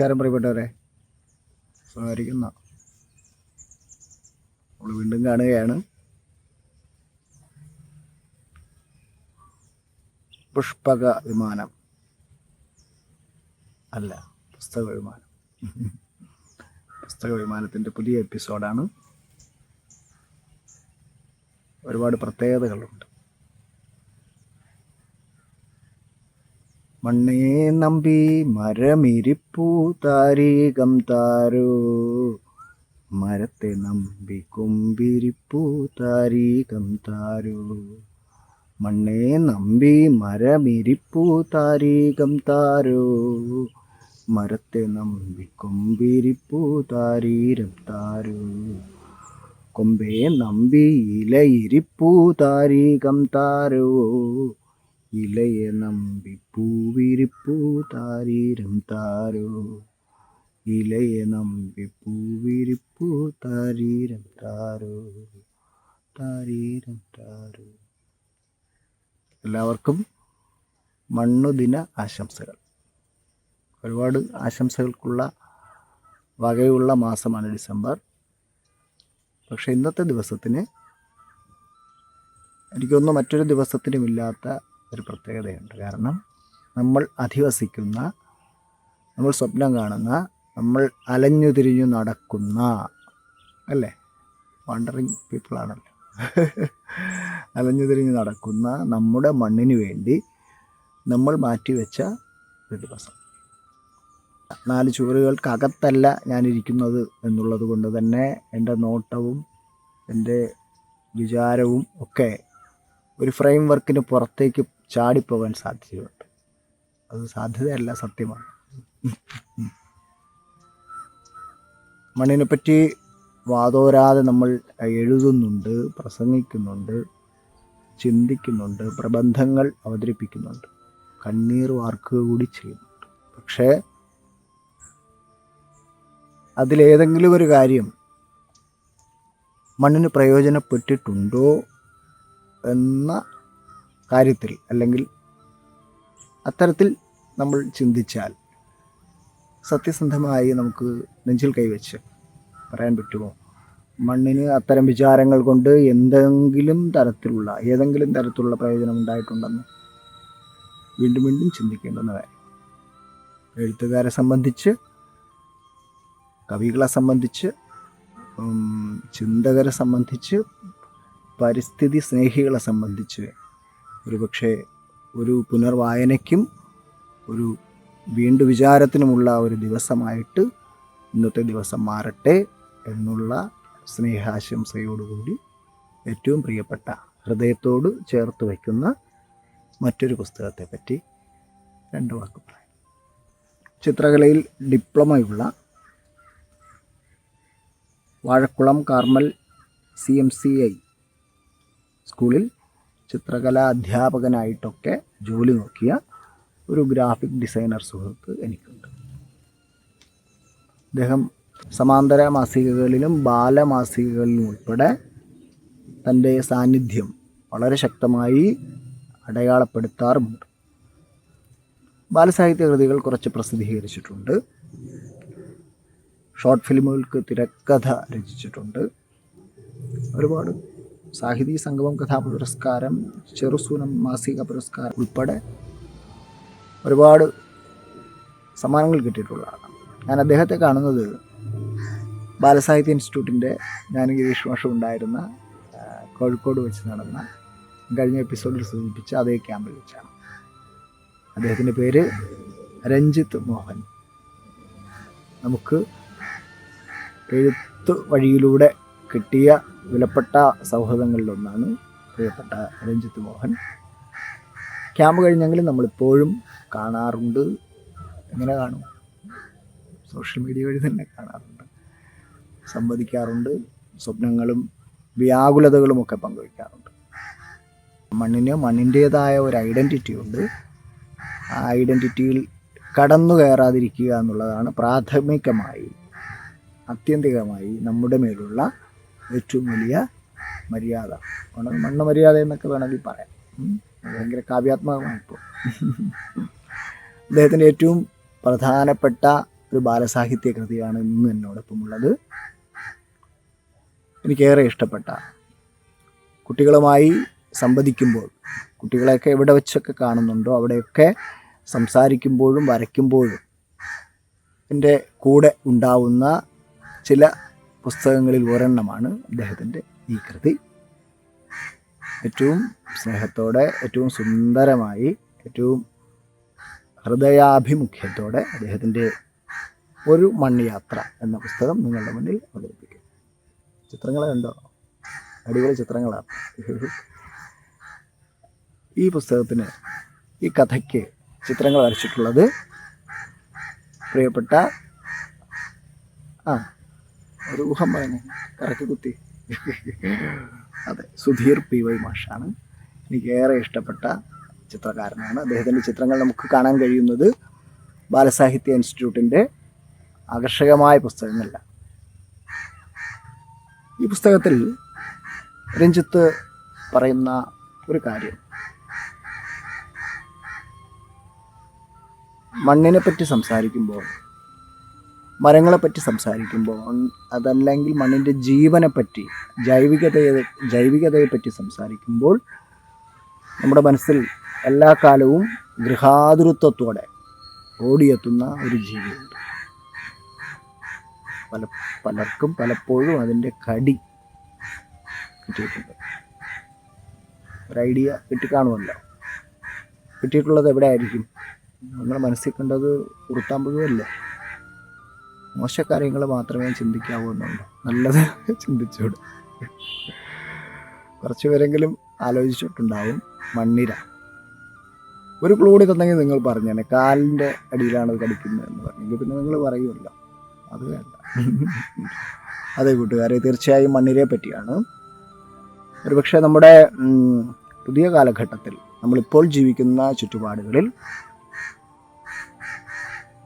നമസ്കാരം പ്രിയപ്പെട്ടവരെ. സഹകരിക്കുന്ന നമ്മൾ വീണ്ടും കാണുകയാണ്. പുഷ്പക വിമാനം. അല്ല പുസ്തക വിമാനം. പുസ്തക വിമാനത്തിന്റെ പുതിയ എപ്പിസോഡാണ്. ഒരുപാട് പ്രത്യേകതകളുണ്ട്. മണ്ണേ നമ്പി മരമിരിപ്പൂ താരീകം താരോ. മരത്തെ നമ്പി കൊമ്പിരിപ്പൂ താരീകം താരോ. മണ്ണേ നമ്പി മരമിരിപ്പൂ താരീകം താരോ. മരത്തെ നമ്പി കൊമ്പിരിപ്പൂ താരീരം താരോ. കൊമ്പേ നമ്പി ഇലയിരിപ്പൂ താരീകം താരോ. ഇലയെ നമ്പി പൂവിരിപ്പൂ താരീരം താരോ. ഇലയെ നമ്പി പൂവിരിപ്പൂ താരീരം താരോ. താരീരം താരോ. എല്ലാവർക്കും മണ്ണുദിന ആശംസകൾ. ഒരുപാട് ആശംസകൾക്കുള്ള വകയുള്ള മാസമാണ് ഡിസംബർ. പക്ഷേ ഇന്നത്തെ ദിവസത്തിന് എനിക്കൊന്നും മറ്റൊരു ദിവസത്തിനുമില്ലാത്ത ഒരു പ്രത്യേകതയുണ്ട്. കാരണം നമ്മൾ അധിവസിക്കുന്ന നമ്മൾ സ്വപ്നം കാണുന്ന നമ്മൾ അലഞ്ഞു തിരിഞ്ഞു നടക്കുന്ന അല്ലേ? വണ്ടറിങ് പീപ്പിളാണല്ലോ അലഞ്ഞു തിരിഞ്ഞു നടക്കുന്ന നമ്മുടെ മണ്ണിന് വേണ്ടി നമ്മൾ മാറ്റിവെച്ച ഒരു ദിവസം. നാല് ചുവരുകൾക്കകത്തല്ല ഞാനിരിക്കുന്നത് എന്നുള്ളത് കൊണ്ട് തന്നെ എന്റെ നോട്ടവും എന്റെ വിചാരവും ഒക്കെ ഒരു ഫ്രെയിം വർക്കിന് പുറത്തേക്ക് ചാടിപ്പോകാൻ സാധ്യതയുണ്ട്. അത് സാധ്യതയല്ല സത്യമാണ്. മണ്ണിനെപ്പറ്റി വാതോരാതെ നമ്മൾ എഴുതുന്നുണ്ട് പ്രസംഗിക്കുന്നുണ്ട് ചിന്തിക്കുന്നുണ്ട് പ്രബന്ധങ്ങൾ അവതരിപ്പിക്കുന്നുണ്ട്. കണ്ണീർ വാർക്കുക കൂടി ചെയ്യുന്നുണ്ട്. പക്ഷേ അതിലേതെങ്കിലും ഒരു കാര്യം മണ്ണിന് പ്രയോജനപ്പെട്ടിട്ടുണ്ടോ എന്ന കാര്യത്തിൽ അല്ലെങ്കിൽ അത്തരത്തിൽ നമ്മൾ ചിന്തിച്ചാൽ സത്യസന്ധമായി നമുക്ക് നെഞ്ചിൽ കൈവച്ച് പറയാൻ പറ്റുമോ? മണ്ണിന് അത്തരം വിചാരങ്ങൾ കൊണ്ട് എന്തെങ്കിലും തരത്തിലുള്ള ഏതെങ്കിലും തരത്തിലുള്ള പ്രയോജനം ഉണ്ടായിട്ടുണ്ടെന്ന് വീണ്ടും വീണ്ടും ചിന്തിക്കേണ്ടുന്ന കാര്യം. എഴുത്തുകാരെ സംബന്ധിച്ച് കവികളെ സംബന്ധിച്ച് ചിന്തകരെ സംബന്ധിച്ച് പരിസ്ഥിതി സ്നേഹികളെ സംബന്ധിച്ച് ഒരുപക്ഷെ ഒരു പുനർവായനയ്ക്കും ഒരു വീണ്ടും വിചാരത്തിനുമുള്ള ഒരു ദിവസമായിട്ട് ഇന്നത്തെ ദിവസം മാറട്ടെ എന്നുള്ള സ്നേഹാശംസയോടുകൂടി ഏറ്റവും പ്രിയപ്പെട്ട ഹൃദയത്തോട് ചേർത്ത് വയ്ക്കുന്ന മറ്റൊരു പുസ്തകത്തെ പറ്റി രണ്ട് വാക്ക് പറയാം. ചിത്രകലയിൽ ഡിപ്ലോമയുള്ള Vazhakkulam Carmel C M C I സ്കൂളിൽ ചിത്രകലാ അധ്യാപകനായിട്ടൊക്കെ ജോലി നോക്കിയ ഒരു ഗ്രാഫിക് ഡിസൈനർ സുഹൃത്ത് എനിക്കുണ്ട്. അദ്ദേഹം സമാന്തര മാസികകളിലും ബാലമാസികകളിലും ഉൾപ്പെടെ തന്റെ സാന്നിധ്യം വളരെ ശക്തമായി അടയാളപ്പെടുത്താറുമുണ്ട്. ബാലസാഹിത്യ കൃതികൾ കുറച്ച് പ്രസിദ്ധീകരിച്ചിട്ടുണ്ട്. ഷോർട്ട് ഫിലിമുകൾക്ക് തിരക്കഥ രചിച്ചിട്ടുണ്ട്. ഒരുപാട് സാഹിതി സംഗമം കഥാ പുരസ്കാരം ചെറുസൂനം മാസിക പുരസ്കാരം ഉൾപ്പെടെ ഒരുപാട് സമ്മാനങ്ങൾ കിട്ടിയിട്ടുള്ള ആളാണ് ഞാൻ അദ്ദേഹത്തെ കാണുന്നത് ബാലസാഹിത്യ ഇൻസ്റ്റിറ്റ്യൂട്ടിന്റെ ജ്ഞാനഗിരീഷ് മാഷം ഉണ്ടായിരുന്ന കോഴിക്കോട് വെച്ച് നടന്ന കഴിഞ്ഞ എപ്പിസോഡിൽ സൂചിപ്പിച്ച അതേ ക്യാമ്പിൽ വെച്ചാണ്. അദ്ദേഹത്തിന്റെ പേര് രഞ്ജിത്ത് മോഹൻ. നമുക്ക് എഴുത്ത് വഴിയിലൂടെ കിട്ടിയ വിലപ്പെട്ട സൗഹൃദങ്ങളിലൊന്നാണ് പ്രിയപ്പെട്ട രഞ്ജിത്ത് മോഹൻ. ക്യാമ്പ് കഴിഞ്ഞെങ്കിലും നമ്മളിപ്പോഴും കാണാറുണ്ട്. എങ്ങനെ കാണും? സോഷ്യൽ മീഡിയ വഴി തന്നെ കാണാറുണ്ട്. സംവദിക്കാറുണ്ട്. സ്വപ്നങ്ങളും വ്യാകുലതകളുമൊക്കെ പങ്കുവയ്ക്കാറുണ്ട് മണ്ണിന് മണ്ണിന്റേതായ ഒരു ഐഡന്റിറ്റി ഉണ്ട്. ആ ഐഡന്റിറ്റിയിൽ കടന്നു കയറാതിരിക്കുക എന്നുള്ളതാണ് പ്രാഥമികമായി ആത്യന്തികമായി നമ്മുടെ മേലുള്ള ഏറ്റവും വലിയ മര്യാദ. അതുകൊണ്ട് മണ്ണ് മര്യാദ എന്നൊക്കെ വേണമെങ്കിൽ പറയാം. ഭയങ്കര കാവ്യാത്മകമായിപ്പോൾ അദ്ദേഹത്തിന്റെ ഏറ്റവും പ്രധാനപ്പെട്ട ഒരു ബാലസാഹിത്യ കൃതിയാണ് ഇന്ന് എന്നോടൊപ്പമുള്ളത് എനിക്കേറെ ഇഷ്ടപ്പെട്ട കുട്ടികളുമായി സംവദിക്കുമ്പോൾ കുട്ടികളെയൊക്കെ എവിടെ വെച്ചൊക്കെ കാണുന്നുണ്ടോ അവിടെയൊക്കെ സംസാരിക്കുമ്പോഴും വരയ്ക്കുമ്പോഴും എന്റെ കൂടെ ഉണ്ടാവുന്ന ചില പുസ്തകങ്ങളിൽ ഒരെണ്ണമാണ് അദ്ദേഹത്തിന്റെ ഈ കൃതി. ഏറ്റവും സ്നേഹത്തോടെ ഏറ്റവും സുന്ദരമായി ഏറ്റവും ഹൃദയാഭിമുഖ്യത്തോടെ അദ്ദേഹത്തിന്റെ ഒരു മണ്ണിയാത്ര എന്ന പുസ്തകം നിങ്ങളുടെ മുന്നിൽ അവതരിപ്പിക്കും. ചിത്രങ്ങൾ കണ്ടോ അടിപൊളി ചിത്രങ്ങളാണ്. ഈ പുസ്തകത്തിന് ഈ കഥയ്ക്ക് ചിത്രങ്ങൾ വരച്ചിട്ടുള്ളത് പ്രിയപ്പെട്ട ആ ഒരു ഊഹം പറഞ്ഞു കറക്കി കുത്തി. അതെ സുധീർ പി വൈ മാഷാണ്. എനിക്ക് ഏറെ ഇഷ്ടപ്പെട്ട ചിത്രകാരനാണ്. അദ്ദേഹത്തിന്റെ ചിത്രങ്ങൾ നമുക്ക് കാണാൻ കഴിയുന്നത് ബാലസാഹിത്യ ഇൻസ്റ്റിറ്റ്യൂട്ടിന്റെ ആകർഷകമായ പുസ്തകങ്ങളല്ല. ഈ പുസ്തകത്തിൽ രഞ്ജിത്ത് പറയുന്ന ഒരു കാര്യം. മണ്ണിനെ പറ്റി സംസാരിക്കുമ്പോൾ മരങ്ങളെ പറ്റി സംസാരിക്കുമ്പോൾ അതല്ലെങ്കിൽ മണ്ണിന്റെ ജീവനെപ്പറ്റി ജൈവികതയെ ജൈവികതയെപ്പറ്റി സംസാരിക്കുമ്പോൾ നമ്മുടെ മനസ്സിൽ എല്ലാ കാലവും ഗൃഹാതുരത്വത്തോടെ ഓടിയെത്തുന്ന ഒരു ജീവിയുണ്ട്. പല പലർക്കും പലപ്പോഴും അതിന്റെ കടി കിട്ടിയിട്ടുണ്ട്. ഒരു ഐഡിയ കിട്ടിക്കാണുമല്ലോ. കിട്ടിയിട്ടുള്ളത് എവിടെ ആയിരിക്കും നമ്മുടെ മനസ്സിൽ കണ്ടത് ഉറുത്താമ്പുഴല്ലേ മോശകാര്യങ്ങൾ മാത്രമേ ചിന്തിക്കാവൂ എന്നുള്ളൂ നല്ലത് ചിന്തിച്ചോട്. കുറച്ച് പേരെങ്കിലും ആലോചിച്ചിട്ടുണ്ടാവും. മണ്ണിര. ഒരു ക്ലൂടി തന്നെങ്കിൽ നിങ്ങൾ പറഞ്ഞേനെ. കാലിന്റെ അടിയിലാണ് അത് കടിക്കുന്നത് എന്ന് പറഞ്ഞെങ്കിൽ പിന്നെ നിങ്ങൾ പറയുമല്ലോ. അത് വേണ്ട. അതെ കൂട്ടുകാരെ തീർച്ചയായും മണ്ണിരയെ പറ്റിയാണ്. ഒരുപക്ഷെ നമ്മുടെ പുതിയ കാലഘട്ടത്തിൽ നമ്മളിപ്പോൾ ജീവിക്കുന്ന ചുറ്റുപാടുകളിൽ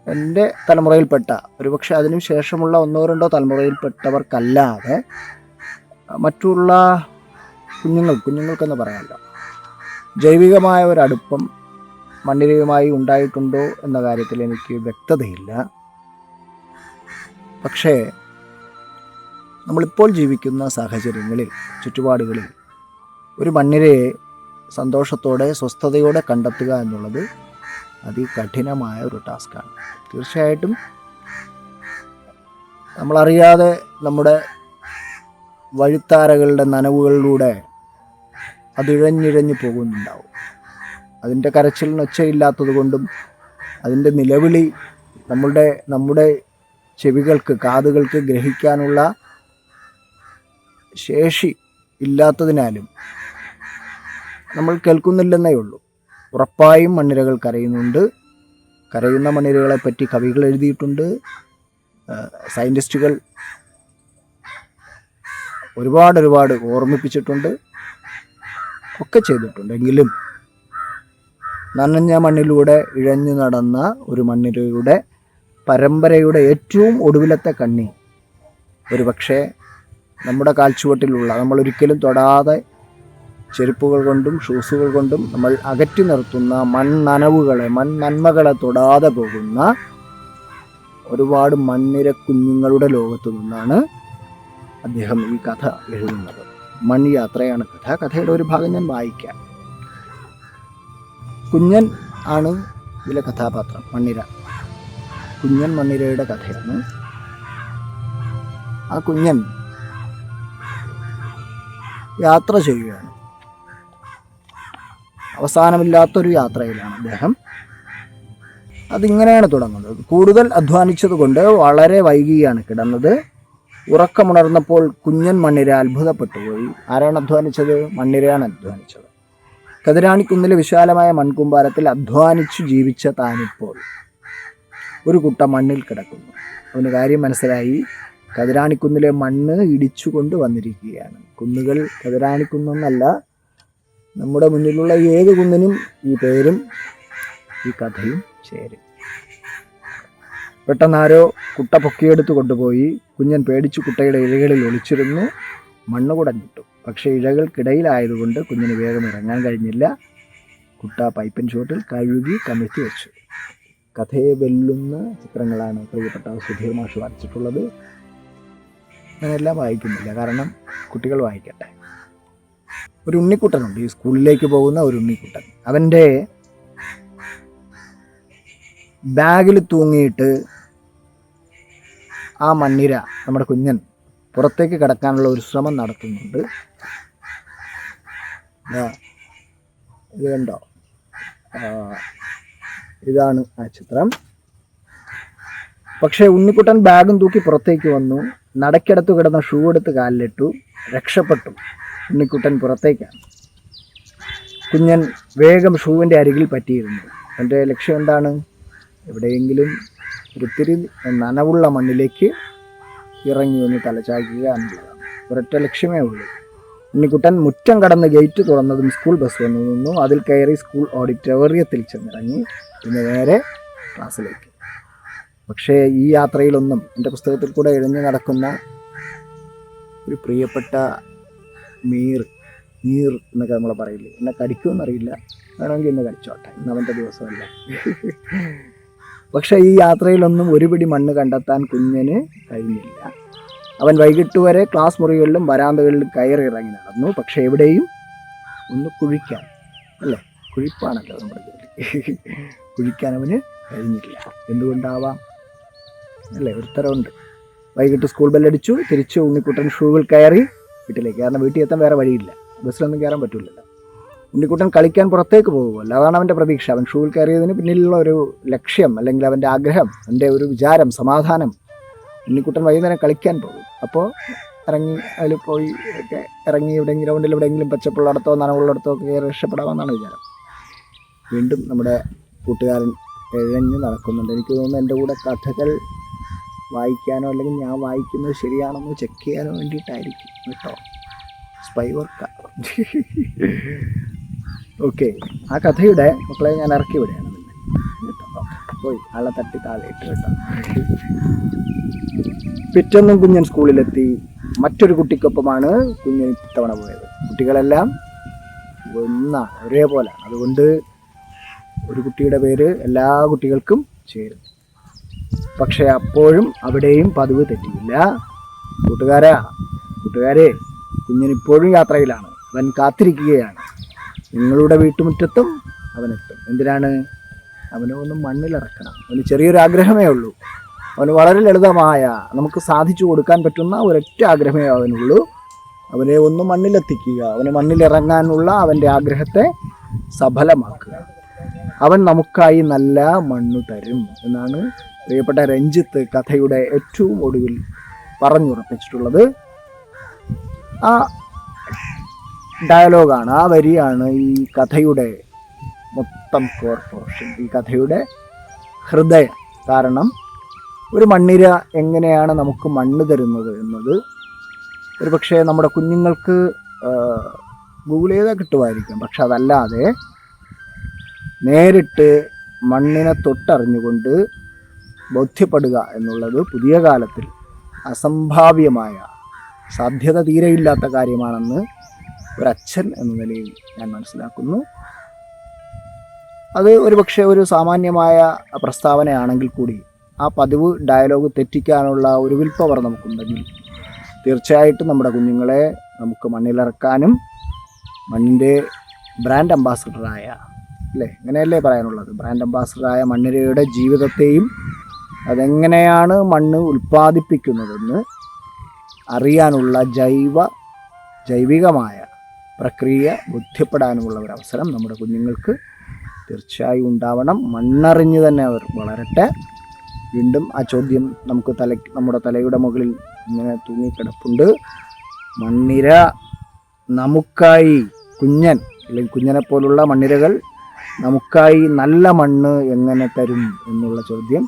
എന്റെ തലമുറയിൽപ്പെട്ട ഒരുപക്ഷെ അതിനു ശേഷമുള്ള ഒന്നോ രണ്ടോ തലമുറയിൽപ്പെട്ടവർക്കല്ലാതെ മറ്റുള്ള കുഞ്ഞുങ്ങൾ കുഞ്ഞുങ്ങൾക്കെന്ന് പറയാമല്ലോ. ജൈവികമായ ഒരടുപ്പം മണ്ണിരയുമായി ഉണ്ടായിട്ടുണ്ടോ എന്ന കാര്യത്തിൽ എനിക്ക് വ്യക്തതയില്ല. പക്ഷേ നമ്മളിപ്പോൾ ജീവിക്കുന്ന സാഹചര്യങ്ങളിൽ ചുറ്റുപാടുകളിൽ ഒരു മണ്ണിരയെ സന്തോഷത്തോടെ സ്വസ്ഥതയോടെ കണ്ടെത്തുക എന്നുള്ളത് അതികഠിനമായ ഒരു ടാസ്ക്കാണ്. തീർച്ചയായിട്ടും നമ്മളറിയാതെ നമ്മുടെ വഴിത്താരകളുടെ നനവുകളിലൂടെ അതിഴഞ്ഞിഴഞ്ഞു പോകുന്നുണ്ടാവും. അതിന്റെ കരച്ചിലിനൊച്ചയില്ലാത്തത് കൊണ്ടും അതിന്റെ നിലവിളി നമ്മളുടെ നമ്മുടെ ചെവികൾക്ക് കാതുകൾക്ക് ഗ്രഹിക്കാനുള്ള ശേഷി ഇല്ലാത്തതിനാലും നമ്മൾ കേൾക്കുന്നില്ലെന്നേ ഉള്ളൂ. ഉറപ്പായും മണ്ണിരകൾ കരയുന്നുണ്ട്. കരയുന്ന മണ്ണിരകളെ പറ്റി കവികൾ എഴുതിയിട്ടുണ്ട്. സയന്റിസ്റ്റുകൾ ഒരുപാട് ഒരുപാട് ഓർമ്മിപ്പിച്ചിട്ടുണ്ട്. ഒക്കെ ചെയ്തിട്ടുണ്ടെങ്കിലും നനഞ്ഞ മണ്ണിലൂടെ ഇഴഞ്ഞു നടന്ന ഒരു മണ്ണിരയുടെ പരമ്പരയുടെ ഏറ്റവും ഒടുവിലത്തെ കണ്ണി. ഒരുപക്ഷെ നമ്മുടെ കാൽച്ചുവട്ടിലുള്ള നമ്മൾ ഒരിക്കലും തൊടാതെ ചെരുപ്പുകൾ കൊണ്ടും ഷൂസുകൾ കൊണ്ടും നമ്മൾ അകറ്റി നിർത്തുന്ന മണ്ണനവുകളെ നന്മകളെ തൊടാതെ പോകുന്ന ഒരുപാട് മണ്ണിര കുഞ്ഞുങ്ങളുടെ ലോകത്തു നിന്നാണ് അദ്ദേഹം ഈ കഥ എഴുതുന്നത്. മൺയാത്രയാണ് കഥ. കഥയുടെ ഒരു ഭാഗം ഞാൻ വായിക്കാം. കുഞ്ഞൻ ആണ് ഇതിലെ കഥാപാത്രം മണ്ണിര. കുഞ്ഞൻ മണ്ണിരയുടെ കഥയാണ്. ആ കുഞ്ഞൻ യാത്ര ചെയ്യുകയാണ്. അവസാനമില്ലാത്തൊരു യാത്രയിലാണ് അദ്ദേഹം. അതിങ്ങനെയാണ് തുടങ്ങുന്നത്. കൂടുതൽ അധ്വാനിച്ചതുകൊണ്ട് വളരെ വൈകിയാണ് കിടന്നത്. ഉറക്കമുണർന്നപ്പോൾ കുഞ്ഞൻ മണ്ണിര അത്ഭുതപ്പെട്ടുപോയി ആരാണ് അധ്വാനിച്ചത്? മണ്ണിരയാണ് അധ്വാനിച്ചത്. കതിരാണിക്കുന്നിലെ വിശാലമായ മൺകുമ്പാരത്തിൽ അധ്വാനിച്ചു ജീവിച്ച താനിപ്പോൾ ഒരു കുട്ട മണ്ണിൽ കിടക്കുന്നു. അവന് കാര്യം മനസ്സിലായി. കതിരാണിക്കുന്നിലെ മണ്ണ് ഇടിച്ചുകൊണ്ട് വന്നിരിക്കുകയാണ്. കുന്നുകൾ കതിരാണിക്കുന്നൊന്നല്ല നമ്മുടെ മുന്നിലുള്ള ഏത് കുന്നിനും ഈ പേരും ഈ കഥയും ചേരും. പെട്ടെന്നാരോ കുട്ട പൊക്കിയെടുത്ത് കൊണ്ടുപോയി കുഞ്ഞൻ പേടിച്ചു കുട്ടയുടെ ഇഴകളിൽ ഒളിച്ചിരുന്നു. മണ്ണ് കുടഞ്ഞിട്ടു. പക്ഷേ ഇഴകൾക്കിടയിലായതുകൊണ്ട് കുഞ്ഞിന് വേഗം ഇറങ്ങാൻ കഴിഞ്ഞില്ല. കുട്ട പൈപ്പിൻ ഷോട്ടിൽ കഴുകി കമിഴ്ത്തി വെച്ചു. കഥയെ വെല്ലുന്ന ചിത്രങ്ങളാണ് പ്രിയപ്പെട്ട സുധീർ മാഷ് വരച്ചിട്ടുള്ളത്. ഞാനെല്ലാം വായിക്കുന്നില്ല. കാരണം കുട്ടികൾ വായിക്കട്ടെ. ഒരു ഉണ്ണിക്കുട്ടനുണ്ട്. ഈ സ്കൂളിലേക്ക് പോകുന്ന ഒരു ഉണ്ണിക്കുട്ടൻ. അവന്റെ ബാഗിൽ തൂങ്ങിയിട്ട് ആ മണ്ണിര നമ്മുടെ കുഞ്ഞൻ പുറത്തേക്ക് കിടക്കാനുള്ള ഒരു ശ്രമം നടത്തുന്നുണ്ട്. ഇത് കണ്ടോ? ഇതാണ് ആ ചിത്രം. പക്ഷേ ഉണ്ണിക്കുട്ടൻ ബാഗും തൂക്കി പുറത്തേക്ക് വന്നു. നടക്കിടത്ത് കിടന്ന ഷൂ എടുത്ത് കാലിലിട്ടു. രക്ഷപ്പെട്ടു. ഉണ്ണിക്കുട്ടൻ പുറത്തേക്കാണ്. കുഞ്ഞൻ വേഗം ഷൂവിന്റെ അരികിൽ പറ്റിയിരുന്നു. എന്റെ ലക്ഷ്യം എന്താണ്? എവിടെയെങ്കിലും ഒരിത്തിരി നനവുള്ള മണ്ണിലേക്ക് ഇറങ്ങി ഒന്ന് തലചായ്ക്കുക എന്നുള്ളതാണ്. ഒരൊറ്റ ലക്ഷ്യമേ ഉള്ളൂ. ഉണ്ണിക്കുട്ടൻ മുറ്റം കടന്ന് ഗേറ്റ് തുറന്നതും സ്കൂൾ ബസ് വന്നു നിന്നു. അതിൽ കയറി സ്കൂൾ ഓഡിറ്റോറിയത്തിൽ ചെന്നിറങ്ങി. പിന്നെ നേരെ ക്ലാസ്സിലേക്ക്. പക്ഷേ ഈ യാത്രയിലൊന്നും എന്റെ പുസ്തകത്തിൽ കൂടെ എഴുതി നടക്കുന്ന ഒരു പ്രിയപ്പെട്ട മീർ നീർ എന്നൊക്കെ നമ്മൾ പറയില്ലേ? എന്നെ കടിക്കുമെന്നറിയില്ല വേണമെങ്കിൽ എന്നെ കടിച്ചോട്ടെ. ഇന്ന് അവന്റെ ദിവസമല്ല. പക്ഷേ ഈ യാത്രയിലൊന്നും ഒരു പിടി മണ്ണ് കണ്ടെത്താൻ കുഞ്ഞിന് കഴിഞ്ഞില്ല. അവൻ വൈകിട്ട് വരെ ക്ലാസ് മുറികളിലും വരാന്തകളിലും കയറി ഇറങ്ങി നടന്നു. പക്ഷെ എവിടെയും ഒന്ന് കുഴിക്കാൻ അല്ലേ? കുഴിപ്പാണല്ലോ നമ്മുടെ ജോലി. കുഴിക്കാൻ അവന് കഴിഞ്ഞില്ല. എന്തുകൊണ്ടാവാം? അല്ലേ? ഒരുത്തരമുണ്ട് വൈകിട്ട് സ്കൂൾ ബെല്ലടിച്ചു. തിരിച്ചു ഉണ്ണിക്കുട്ടൻ ഷൂവിൽ കയറി വീട്ടിലേക്ക്. കാരണം വീട്ടിൽ എത്താൻ വേറെ വഴിയില്ല. ബസ്സിലൊന്നും കയറാൻ പറ്റില്ലല്ലോ ഉണ്ണിക്കുട്ടൻ കളിക്കാൻ പുറത്തേക്ക് പോകുമല്ലോ അതാണ് അവന്റെ പ്രതീക്ഷ. അവൻ ഷൂവിൽ കയറിയതിന് പിന്നിലുള്ള ഒരു ലക്ഷ്യം അല്ലെങ്കിൽ അവന്റെ ആഗ്രഹം അവന്റെ ഒരു വിചാരം സമാധാനം ഉണ്ണിക്കുട്ടൻ വൈകുന്നേരം കളിക്കാൻ പോകും. അപ്പോൾ ഇറങ്ങി അതിൽ പോയി ഒക്കെ ഇറങ്ങി എവിടെയെങ്കിലും ഗ്രൗണ്ടിൽ എവിടെയെങ്കിലും പച്ചപ്പുള്ളിടത്തോ നനവുള്ളിടത്തോ ഒക്കെ കയറി രക്ഷപ്പെടാമെന്നാണ് വിചാരം. വീണ്ടും നമ്മുടെ കൂട്ടുകാരൻ എഴഞ്ഞ് നടക്കുന്നുണ്ട്. എനിക്ക് തോന്നുന്നു എന്റെ കൂടെ കഥകൾ വായിക്കാനോ അല്ലെങ്കിൽ ഞാൻ വായിക്കുന്നത് ശരിയാണെന്ന് ചെക്ക് ചെയ്യാനോ വേണ്ടിയിട്ടായിരിക്കും കേട്ടോ. സ്പൈ വർക്കാണ് ഓക്കെ ആ കഥയുടെ മക്കളെ ഞാൻ ഇറക്കി വിടുകയാണ് കേട്ടോ. പോയി ആളെ തട്ടി താഴെ ഇട്ട് കേട്ടോ. പിറ്റൊന്നും കുഞ്ഞൻ സ്കൂളിലെത്തി. മറ്റൊരു കുട്ടിക്കൊപ്പമാണ് കുഞ്ഞൻ ഇത്തവണ പോയത്. കുട്ടികളെല്ലാം ഒന്നാണ് ഒരേപോലെ. അതുകൊണ്ട് ഒരു കുട്ടിയുടെ പേര് എല്ലാ കുട്ടികൾക്കും ചേരും പക്ഷെ അപ്പോഴും അവിടെയും പതിവ് തെറ്റിയില്ല. കൂട്ടുകാരാ കൂട്ടുകാരെ കുഞ്ഞിനിപ്പോഴും യാത്രയിലാണ്. അവൻ കാത്തിരിക്കുകയാണ്. നിങ്ങളുടെ വീട്ടുമുറ്റത്തും അവനെത്തും എന്തിനാണ്? അവനെ ഒന്ന് മണ്ണിലിറക്കണം. അവന് ചെറിയൊരു ആഗ്രഹമേ ഉള്ളൂ. അവന് വളരെ ലളിതമായ നമുക്ക് സാധിച്ചു കൊടുക്കാൻ പറ്റുന്ന ഒരൊറ്റ ആഗ്രഹമേ അവനുള്ളൂ. അവനെ ഒന്ന് മണ്ണിലെത്തിക്കുക. അവന് മണ്ണിലിറങ്ങാനുള്ള അവന്റെ ആഗ്രഹത്തെ സഫലമാക്കുക. അവൻ നമുക്കായി നല്ല മണ്ണ് തരും എന്നാണ് പ്രിയപ്പെട്ട രഞ്ജിത്ത് കഥയുടെ ഏറ്റവും ഒടുവിൽ പറഞ്ഞുറപ്പിച്ചിട്ടുള്ളത് ആ ഡയലോഗാണ് ആ വരിയാണ് ഈ കഥയുടെ മൊത്തം കോർ പോർഷൻ ഈ കഥയുടെ ഹൃദയം. കാരണം ഒരു മണ്ണിര എങ്ങനെയാണ് നമുക്ക് മണ്ണ് തരുന്നത് എന്നത് ഒരു പക്ഷേ നമ്മുടെ കുഞ്ഞുങ്ങൾക്ക് ഗൂഗിൾ ചെയ്താൽ കിട്ടുമായിരിക്കും. പക്ഷെ അതല്ലാതെ നേരിട്ട് മണ്ണിനെ തൊട്ടറിഞ്ഞുകൊണ്ട് ബോധ്യപ്പെടുക എന്നുള്ളത് പുതിയ കാലത്തിൽ അസംഭാവ്യമായ സാധ്യത തീരെയില്ലാത്ത കാര്യമാണെന്ന് ഒരച്ഛൻ എന്ന നിലയിൽ ഞാൻ മനസ്സിലാക്കുന്നു. അത് ഒരുപക്ഷെ ഒരു സാമാന്യമായ പ്രസ്താവനയാണെങ്കിൽ കൂടി ആ പതിവ് ഡയലോഗ് തെറ്റിക്കാനുള്ള ഒരു വിൽ പവർ നമുക്കുണ്ടെങ്കിൽ തീർച്ചയായിട്ടും നമ്മുടെ കുഞ്ഞുങ്ങളെ നമുക്ക് മണ്ണിലിറക്കാനും മണ്ണിന്റെ ബ്രാൻഡ് അംബാസഡറായ അല്ലേ? ഇങ്ങനെയല്ലേ പറയാനുള്ളത്? ബ്രാൻഡ് അംബാസഡറായ മണ്ണിരയുടെ ജീവിതത്തെയും അതെങ്ങനെയാണ് മണ്ണ് ഉൽപ്പാദിപ്പിക്കുന്നതെന്ന് അറിയാനുള്ള ജൈവ ജൈവികമായ പ്രക്രിയ ബോധ്യപ്പെടാനുമുള്ള ഒരു അവസരം നമ്മുടെ കുഞ്ഞുങ്ങൾക്ക് തീർച്ചയായും ഉണ്ടാവണം. മണ്ണറിഞ്ഞ് തന്നെ അവർ വളരട്ടെ. വീണ്ടും ആ ചോദ്യം നമുക്ക് തല നമ്മുടെ തലയുടെ മുകളിൽ ഇങ്ങനെ തൂങ്ങിക്കിടപ്പുണ്ട്. മണ്ണിര നമുക്കായി കുഞ്ഞൻ അല്ലെങ്കിൽ കുഞ്ഞനെ പോലുള്ള മണ്ണിരകൾ നമുക്കായി നല്ല മണ്ണ് എങ്ങനെ തരും എന്നുള്ള ചോദ്യം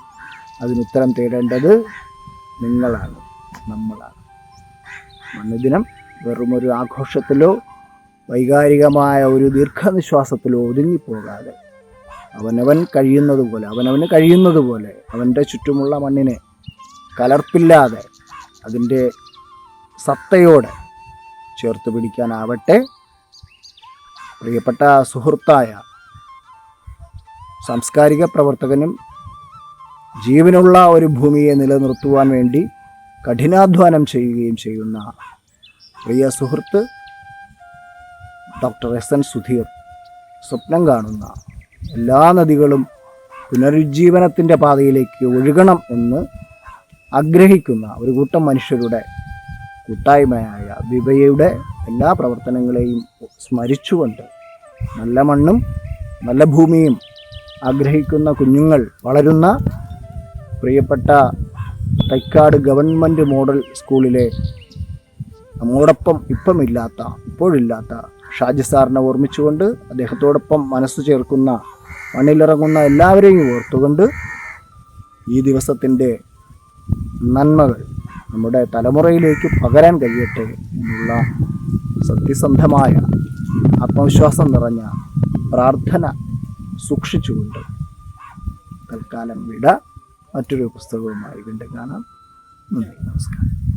അതിനുത്തരം തേടേണ്ടത് നിങ്ങളാണ് നമ്മളാണ്. മണ്ണുദിനം വെറുമൊരു ആഘോഷത്തിലോ വൈകാരികമായ ഒരു ദീർഘനിശ്വാസത്തിലോ ഒതുങ്ങിപ്പോകാതെ അവനവൻ കഴിയുന്നത് പോലെ അവനവന് കഴിയുന്നത് പോലെ അവന്റെ ചുറ്റുമുള്ള മണ്ണിനെ കലർപ്പില്ലാതെ അതിന്റെ സത്തയോടെ ചേർത്ത് പിടിക്കാനാവട്ടെ. പ്രിയപ്പെട്ട സുഹൃത്തായ സാംസ്കാരിക പ്രവർത്തകനും ജീവനുള്ള ഒരു ഭൂമിയെ നിലനിർത്തുവാൻ വേണ്ടി കഠിനാധ്വാനം ചെയ്യുകയും ചെയ്യുന്ന പ്രിയ സുഹൃത്ത് ഡോക്ടർ എസ് എൻ സുധീർ സ്വപ്നം കാണുന്ന എല്ലാ നദികളും പുനരുജ്ജീവനത്തിന്റെ പാതയിലേക്ക് ഒഴുകണം എന്ന് ആഗ്രഹിക്കുന്ന ഒരു കൂട്ടം മനുഷ്യരുടെ കൂട്ടായ്മയായ വിവയുടെ എല്ലാ പ്രവർത്തനങ്ങളെയും സ്മരിച്ചുകൊണ്ട് നല്ല മണ്ണും നല്ല ഭൂമിയും ആഗ്രഹിക്കുന്ന കുഞ്ഞുങ്ങൾ വളരുന്ന പ്രിയപ്പെട്ട തൈക്കാട് ഗവൺമെന്റ് മോഡൽ സ്കൂളിലെ നമ്മോടൊപ്പം ഇപ്പം ഇല്ലാത്ത ഇപ്പോഴില്ലാത്ത ഷാജി സാറിനെ ഓർമ്മിച്ചുകൊണ്ട് അദ്ദേഹത്തോടൊപ്പം മനസ്സ് ചേർക്കുന്ന മണ്ണിലിറങ്ങുന്ന എല്ലാവരെയും ഓർത്തുകൊണ്ട് ഈ ദിവസത്തിന്റെ നന്മകൾ നമ്മുടെ തലമുറയിലേക്ക് പകരാൻ കഴിയട്ടെ എന്നുള്ള സത്യസന്ധമായ ആത്മവിശ്വാസം നിറഞ്ഞ പ്രാർത്ഥന സൂക്ഷിച്ചുകൊണ്ട് തൽക്കാലം വിട. മറ്റൊരു പുസ്തകവുമായി വീണ്ടും കാണാം. നന്ദി നമസ്കാരം.